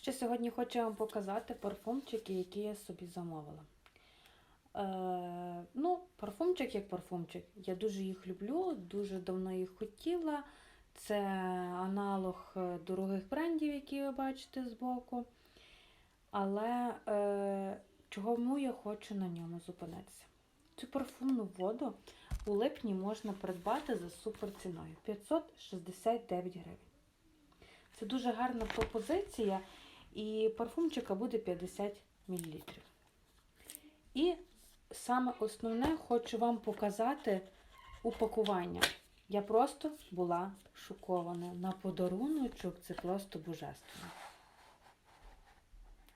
Ще сьогодні хочу вам показати парфумчики, які я собі замовила. Е, ну, парфумчик як парфумчик. Я дуже їх люблю, дуже давно їх хотіла. Це аналог е, дорогих брендів, які ви бачите збоку. Але е, чому я хочу на ньому зупинитися? Цю парфумну воду у липні можна придбати за суперціною 569 гривень. Це дуже гарна пропозиція, і парфумчика буде 50 мл. І саме основне хочу вам показати упакування. Я просто була шокована. На подаруночок це просто божественно.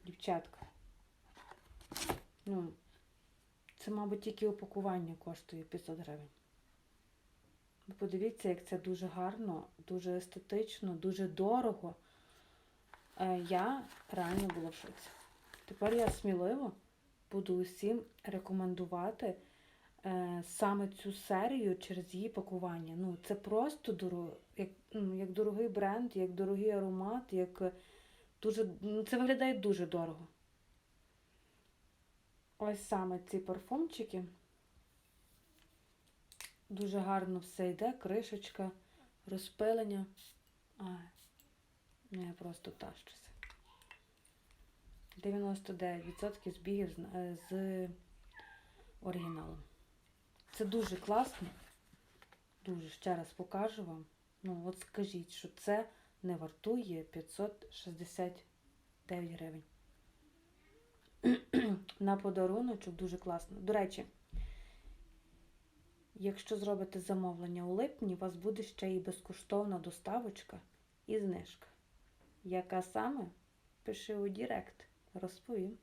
Дівчатка. Ну, це, мабуть, тільки упакування коштує 500 гривень. Подивіться, як це дуже гарно, дуже естетично, дуже дорого. Е, Я реально була в шоці. Тепер я сміливо буду усім рекомендувати е, саме цю серію через її пакування. Ну, це просто дорого, як, ну, як дорогий бренд, як дорогий аромат, як е, дуже, ну, це виглядає дуже дорого. Ось саме ці парфумчики. Дуже гарно все йде, кришечка, розпилення. Ну я просто тащуся. 99% збігів е, з оригіналом. Це дуже класно. Дуже ще раз покажу вам. Ну, от скажіть, що це не вартує 569 гривень. На подаруночок дуже класно. До речі, якщо зробите замовлення у липні, у вас буде ще і безкоштовна доставочка і знижка. Яка саме? Пиши у Дірект. розповім.